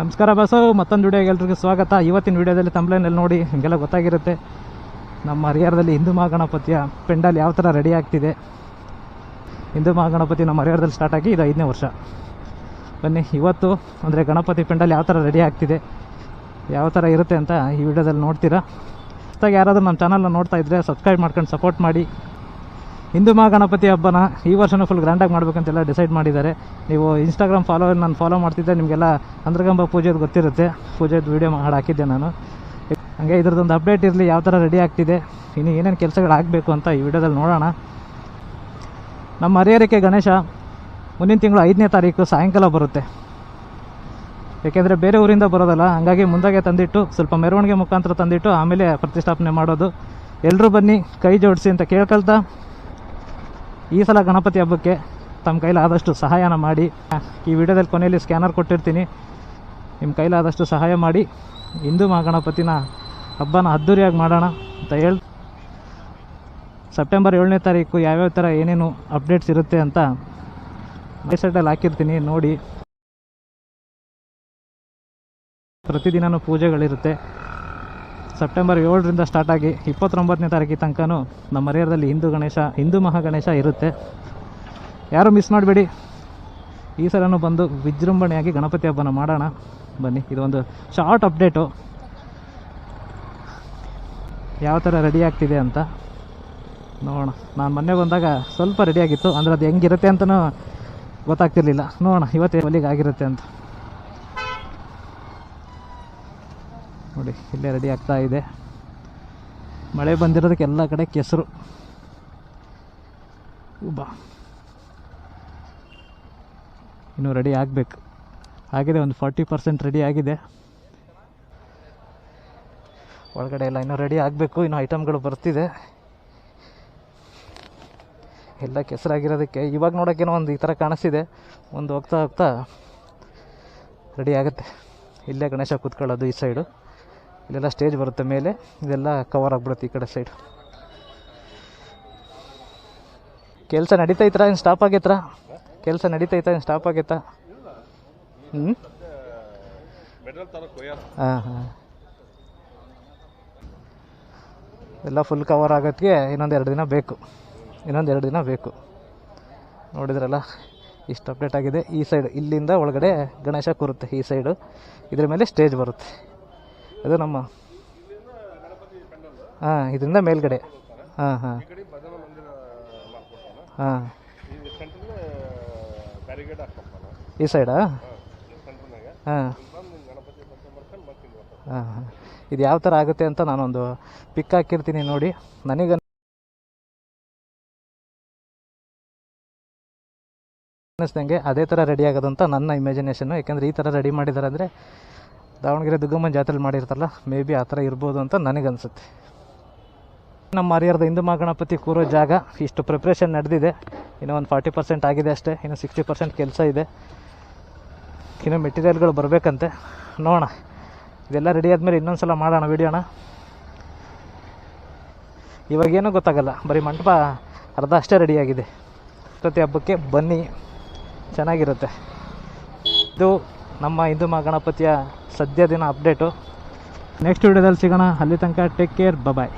ನಮಸ್ಕಾರ ಬಸ್ಸು ಮತ್ತೊಂದು ವಿಡಿಯೋಗೆ ಎಲ್ರಿಗೂ ಸ್ವಾಗತ. ಇವತ್ತಿನ ವಿಡಿಯೋದಲ್ಲಿ ತಂಬ್ಲೈನಲ್ಲಿ ನೋಡಿ ಹಿಂಗೆಲ್ಲ ಗೊತ್ತಾಗಿರುತ್ತೆ. ನಮ್ಮ ಹರಿಹರದಲ್ಲಿ ಹಿಂದೂ ಮಹಾಗಣಪತಿಯ ಪೆಂಡಲ್ ಯಾವ ಥರ ರೆಡಿ ಆಗ್ತಿದೆ. ಹಿಂದೂ ಮಹಾಗಣಪತಿ ನಮ್ಮ ಹರಿಹರದಲ್ಲಿ ಸ್ಟಾರ್ಟ್ ಆಗಿ ಇದು ಐದನೇ ವರ್ಷ. ಬನ್ನಿ, ಇವತ್ತು ಅಂದರೆ ಗಣಪತಿ ಪೆಂಡಲ್ ಯಾವ ಥರ ರೆಡಿ ಆಗ್ತಿದೆ, ಯಾವ ಥರ ಇರುತ್ತೆ ಅಂತ ಈ ವಿಡಿಯೋದಲ್ಲಿ ನೋಡ್ತೀರಾ. ಹೊಸ್ದಾಗಿ ಯಾರಾದರೂ ನಮ್ಮ ಚಾನಲ್ನ ನೋಡ್ತಾ ಇದ್ದರೆ ಸಬ್ಸ್ಕ್ರೈಬ್ ಮಾಡ್ಕೊಂಡು ಸಪೋರ್ಟ್ ಮಾಡಿ. ಹಿಂದೂ ಮಹಾಗಣಪತಿ ಹಬ್ಬನ ಈ ವರ್ಷನೂ ಫುಲ್ ಗ್ರ್ಯಾಂಡಾಗಿ ಮಾಡಬೇಕಂತೆಲ್ಲ ಡಿಸೈಡ್ ಮಾಡಿದ್ದಾರೆ. ನೀವು ಇನ್ಸ್ಟಾಗ್ರಾಮ್ ಫಾಲೋ ನಾನು ಫಾಲೋ ಮಾಡ್ತಿದ್ದೆ, ನಿಮಗೆಲ್ಲ ಅಂದ್ರಗಂಬ ಪೂಜೆದು ಗೊತ್ತಿರುತ್ತೆ. ಪೂಜೆದು ವೀಡಿಯೋ ಮಾಡಿ ಹಾಕಿದ್ದೆ ನಾನು. ಹಾಗೆ ಇದ್ರದ್ದೊಂದು ಅಪ್ಡೇಟ್ ಇರಲಿ, ಯಾವ ಥರ ರೆಡಿ ಆಗ್ತಿದೆ, ಇನ್ನು ಏನೇನು ಕೆಲಸಗಳಾಗಬೇಕು ಅಂತ ಈ ವಿಡಿಯೋದಲ್ಲಿ ನೋಡೋಣ. ನಮ್ಮ ಹರಿಹರಕ್ಕೆ ಗಣೇಶ ಮುಂದಿನ ತಿಂಗಳು ಐದನೇ ತಾರೀಕು ಸಾಯಂಕಾಲ ಬರುತ್ತೆ. ಏಕೆಂದರೆ ಬೇರೆ ಊರಿಂದ ಬರೋದಲ್ಲ, ಹಾಗಾಗಿ ಮುಂದಾಗೆ ತಂದಿಟ್ಟು, ಸ್ವಲ್ಪ ಮೆರವಣಿಗೆ ಮುಖಾಂತರ ತಂದಿಟ್ಟು, ಆಮೇಲೆ ಪ್ರತಿಷ್ಠಾಪನೆ ಮಾಡೋದು. ಎಲ್ಲರೂ ಬನ್ನಿ, ಕೈ ಜೋಡಿಸಿ ಅಂತ ಕೇಳ್ಕೊಳ್ತಾ. ಈ ಸಲ ಗಣಪತಿ ಹಬ್ಬಕ್ಕೆ ತಮ್ಮ ಕೈಲಾದಷ್ಟು ಸಹಾಯನ ಮಾಡಿ. ಈ ವಿಡಿಯೋದಲ್ಲಿ ಕೊನೆಯಲ್ಲಿ ಸ್ಕ್ಯಾನರ್ ಕೊಟ್ಟಿರ್ತೀನಿ. ನಿಮ್ಮ ಕೈಲಾದಷ್ಟು ಸಹಾಯ ಮಾಡಿ. ಹಿಂದೂ ಮಹಾಗಣಪತಿನ ಹಬ್ಬನ ಅದ್ಧೂರಿಯಾಗಿ ಮಾಡೋಣ ಅಂತ ಹೇಳಿ ಸೆಪ್ಟೆಂಬರ್ ಏಳನೇ ತಾರೀಕು ಯಾವ್ಯಾವ ಥರ ಏನೇನು ಅಪ್ಡೇಟ್ಸ್ ಇರುತ್ತೆ ಅಂತ ವೆಬ್ಸೈಟಲ್ಲಿ ಹಾಕಿರ್ತೀನಿ, ನೋಡಿ. ಪ್ರತಿದಿನವೂ ಪೂಜೆಗಳಿರುತ್ತೆ. ಸೆಪ್ಟೆಂಬರ್ ಏಳರಿಂದ ಸ್ಟಾರ್ಟ್ ಆಗಿ ಇಪ್ಪತ್ತೊಂಬತ್ತನೇ ತಾರೀಕಿನ ತನಕನೂ ನಮ್ಮ ಹರಿಹರದಲ್ಲಿ ಹಿಂದೂ ಗಣೇಶ, ಹಿಂದೂ ಮಹಾಗಣೇಶ ಇರುತ್ತೆ. ಯಾರು ಮಿಸ್ ಮಾಡಬೇಡಿ. ಈ ಸಲನೂ ಬಂದು ವಿಜೃಂಭಣೆಯಾಗಿ ಗಣಪತಿ ಹಬ್ಬನ ಮಾಡೋಣ. ಬನ್ನಿ ಇದೊಂದು ಶಾರ್ಟ್ ಅಪ್ಡೇಟು ಯಾವ ಥರ ರೆಡಿ ಆಗ್ತಿದೆ ಅಂತ ನೋಡೋಣ. ನಾನು ಮೊನ್ನೆ ಬಂದಾಗ ಸ್ವಲ್ಪ ರೆಡಿಯಾಗಿತ್ತು ಅಂದರೆ ಅದು ಹೆಂಗಿರುತ್ತೆ ಅಂತಲೂ ಗೊತ್ತಾಗ್ತಿರ್ಲಿಲ್ಲ. ನೋಡೋಣ, ಇವತ್ತೇ ಒಲಿಗೆ ಆಗಿರುತ್ತೆ ಅಂತ. ನೋಡಿ, ಇಲ್ಲೇ ರೆಡಿ ಆಗ್ತಾ ಇದೆ. ಮಳೆ ಬಂದಿರೋದಕ್ಕೆ ಎಲ್ಲ ಕಡೆ ಕೆಸರು. ಬಾ ಇನ್ನೂ ರೆಡಿ ಆಗಬೇಕು. ಆಗಿದೆ, ಒಂದು ಫಾರ್ಟಿ ಪರ್ಸೆಂಟ್ ರೆಡಿ ಆಗಿದೆ. ಒಳಗಡೆ ಎಲ್ಲ ಇನ್ನೂ ರೆಡಿ ಆಗಬೇಕು. ಇನ್ನೂ ಐಟಮ್ಗಳು ಬರ್ತಿದೆ. ಎಲ್ಲ ಕೆಸರಾಗಿರೋದಕ್ಕೆ ಇವಾಗ ನೋಡೋಕ್ಕೇನೋ ಒಂದು ಈ ಥರ ಕಾಣಿಸ್ತಿದೆ. ಒಂದು ಹೋಗ್ತಾ ಹೋಗ್ತಾ ರೆಡಿ ಆಗುತ್ತೆ. ಇಲ್ಲೇ ಗಣೇಶ ಕೂತ್ಕೊಳ್ಳೋದು ಈ ಸೈಡು ಇಲ್ಲೆಲ್ಲ ಸ್ಟೇಜ್ ಬರುತ್ತೆ ಮೇಲೆ, ಇದೆಲ್ಲ ಕವರ್ ಆಗಿಬಿಡುತ್ತೆ ಈ ಕಡೆ ಸೈಡ್ ಕೆಲಸ ನಡೀತೈತ್ರ ಏನು ಸ್ಟಾಪ್ ಆಗೈತ್ರ? ಕೆಲಸ ನಡೀತೈತಾ ಏನು ಸ್ಟಾಪ್ ಆಗೈತಾ ಹ್ಞೂ ಹಾಂ ಹಾಂ. ಎಲ್ಲ ಫುಲ್ ಕವರ್ ಆಗೋದಕ್ಕೆ ಇನ್ನೊಂದು ಎರಡು ದಿನ ಬೇಕು. ಇನ್ನೊಂದು ಎರಡು ದಿನ ಬೇಕು. ನೋಡಿದ್ರಲ್ಲ, ಇಷ್ಟು ಅಪ್ಡೇಟ್ ಆಗಿದೆ. ಈ ಸೈಡ್ ಇಲ್ಲಿಂದ ಒಳಗಡೆ ಗಣೇಶ ಕೂರುತ್ತೆ, ಈ ಸೈಡು ಇದ್ರ ಮೇಲೆ ಸ್ಟೇಜ್ ಬರುತ್ತೆ. ಅದು ನಮ್ಮ ಹಾಂ, ಇದರಿಂದ ಮೇಲ್ಗಡೆ. ಹಾಂ ಹಾಂ. ಹಾಂ. ಈ ಸೈಡಾ ಹಾಂ. ಹಾಂ ಹಾಂ. ಇದು ಯಾವ ಥರ ಆಗುತ್ತೆ ಅಂತ ನಾನೊಂದು ಪಿಕ್ ಹಾಕಿರ್ತೀನಿ ನೋಡಿ. ನನಗೆ ಅನ್ನಿಸ್ದಂಗೆ ಅದೇ ಥರ ರೆಡಿ ಆಗೋದಂತ ನನ್ನ ಇಮ್ಯಾಜಿನೇಷನ್ನು ಯಾಕೆಂದರೆ ಈ ಥರ ರೆಡಿ ಮಾಡಿದ್ದಾರೆ ಅಂದರೆ ದಾವಣಗೆರೆ ದುಗ್ಗಮ್ಮನ ಜಾತ್ರೆಲಿ ಮಾಡಿರ್ತಾರಲ್ಲ ಮೇ ಬಿ ಆ ಥರ ಇರ್ಬೋದು ಅಂತ ನನಗನ್ಸುತ್ತೆ ನಮ್ಮ ಹರಿಹರದ ಹಿಂದೂ ಮಹಾಗಣಪತಿ ಕೂರೋ ಜಾಗ, ಇಷ್ಟು ಪ್ರಿಪ್ರೇಷನ್ ನಡೆದಿದೆ. ಇನ್ನೂ ಒಂದು ಫಾರ್ಟಿ ಪರ್ಸೆಂಟ್ ಆಗಿದೆ ಅಷ್ಟೇ, ಇನ್ನು ಸಿಕ್ಸ್ಟಿ ಪರ್ಸೆಂಟ್ ಕೆಲಸ ಇದೆ. ಇನ್ನು ಮೆಟೀರಿಯಲ್ಗಳು ಬರಬೇಕಂತೆ. ನೋಡೋಣ. ಇದೆಲ್ಲ ರೆಡಿ ಆದಮೇಲೆ ಇನ್ನೊಂದು ಸಲ ಮಾಡೋಣ ವಿಡಿಯೋಣ ಇವಾಗೇನೂ ಗೊತ್ತಾಗಲ್ಲ, ಬರೀ ಮಂಟಪ ಅರ್ಧ ಅಷ್ಟೇ ರೆಡಿಯಾಗಿದೆ ಪ್ರತಿ ಹಬ್ಬಕ್ಕೆ ಬನ್ನಿ, ಚೆನ್ನಾಗಿರುತ್ತೆ. ಇದು ನಮ್ಮ ಹಿಂದೂ ಮಹಾಗಣಪತಿಯ ಸದ್ಯ ದಿನ ಅಪ್ಡೇಟು ನೆಕ್ಸ್ಟ್ ವಿಡಿಯೋದಲ್ಲಿ ಸಿಗೋಣ. ಅಲ್ಲಿ ತನಕ ಟೇಕ್ ಕೇರ್ ಬಾಯ್